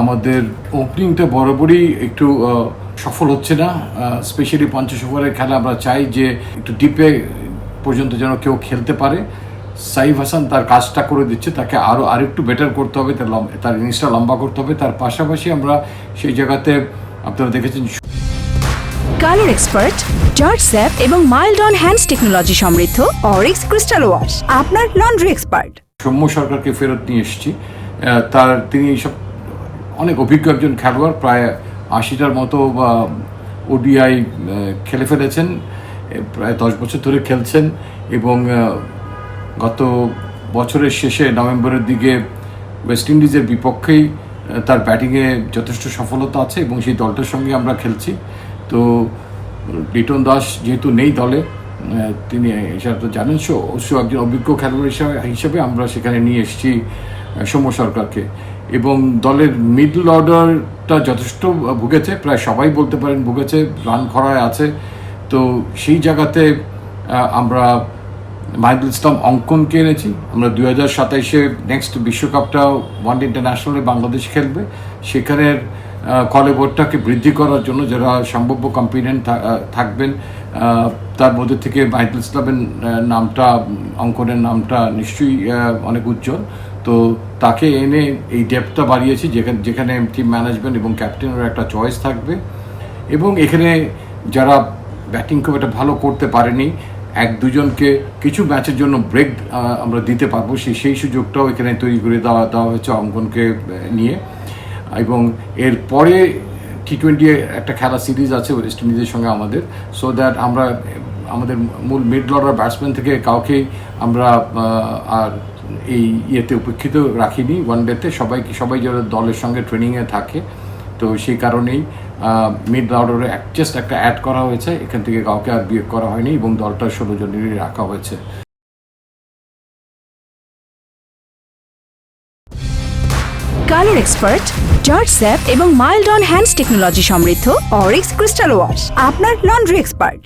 আমাদের ওপেনিংটা বরাবরই একটু সফল হচ্ছে না। স্পেশালি পঞ্চাশ ওভারের খেলা আমরা চাই যে একটু ডিপে পর্যন্ত যেন কেউ খেলতে পারে। সাইফ হাসান তার কাজটা করে দিচ্ছে তাকে আরও আরেকটু বেটার করতে হবে তার তার ইনিংসটা লম্বা করতে হবে। তার পাশাপাশি আমরা সেই জায়গাতে আপনারা দেখেছেন কালার এক্সপার্ট জর্জ স্যাপ এবং মাইল্ড অন হ্যান্ডস টেকনোলজি সমৃদ্ধ অরিক্স ক্রিস্টাল ওয়াশ আপনার লন্ড্রি এক্সপার্ট। সৌম্য সরকারকে ফেরত নিয়ে এসেছি। তার তিনি সব অনেক অভিজ্ঞ একজন খেলোয়াড়, প্রায় আশিটার মতো বা ওডিআই খেলে ফেলেছেন প্রায় দশ বছর ধরে খেলছেন এবং গত বছরের শেষে নভেম্বরের দিকে ওয়েস্ট ইন্ডিজের বিপক্ষেই তার ব্যাটিংয়ে যথেষ্ট সফলতা আছে এবং সেই দলটার সঙ্গে আমরা খেলছি। তো, লিটন দাস যেহেতু নেই দলে তিনি সেটা তো জানেন, সো অবশ্য একজন অভিজ্ঞ খেলোয়াড় হিসাবে হিসেবে আমরা সেখানে নিয়ে এসেছি সৌম্য সরকারকে। এবং দলের মিডল অর্ডারটা যথেষ্ট ভুগেছে। প্রায় সবাই বলতে পারেন ভুগেছে রান খরায় আছে। তো সেই জায়গাতে আমরা মাহিদুল ইসলাম অঙ্কনকে এনেছি। আমরা দুই হাজার সাতাইশে নেক্সট বিশ্বকাপটা ওয়ান ইন্টারন্যাশনালে বাংলাদেশ খেলবে। সেখানের কলেবরটাকে বৃদ্ধি করার জন্য যারা সম্ভাব্য কম্পিনেন্ট থাকবেন তার মধ্যে থেকে মাহিদুল ইসলামের নামটা, অঙ্কনের নামটা নিশ্চয়ই অনেক উজ্জ্বল। তো তাকে এনে এই ডেপটা বাড়িয়েছি, যেখানে যেখানে টিম ম্যানেজমেন্ট এবং ক্যাপ্টেনের একটা চয়েস থাকবে। এবং এখানে যারা ব্যাটিং খুব একটা ভালো করতে পারেনি, এক দুজনকে কিছু ম্যাচের জন্য ব্রেক আমরা দিতে পারব। সেই সেই সুযোগটাও এখানে তৈরি করে দেওয়া দেওয়া হয়েছে অঙ্কনকে নিয়ে। এবং এরপরে টি টোয়েন্টি একটা খেলা সিরিজ আছে ওয়েস্ট ইন্ডিজের সঙ্গে আমাদের। সো দ্যাট আমরা, আমাদের মূল মিড লর্ডার ব্যাটসম্যান থেকে কাউকেই আমরা আর এই ইয়েতে উপেক্ষিত রাখিনি ওয়ান ডেতে সবাইকে সবাই যারা দলের সঙ্গে ট্রেনিংয়ে থাকে, তো সেই কারণেই মিড অর্ডারে জাস্ট একটা অ্যাড করা হয়েছে। এখান থেকে কাউকে আর বিয়োগ করা হয়নি এবং দলটা ষোলো জনেরই রাখা হয়েছে। কালার এক্সপার্ট জর্জ স্যাপ এবং মাইল্ড অন হ্যান্ডস টেকনোলজি সমৃদ্ধ অরিক্স ক্রিস্টাল ওয়াশ আপনার লন্ড্রি এক্সপার্ট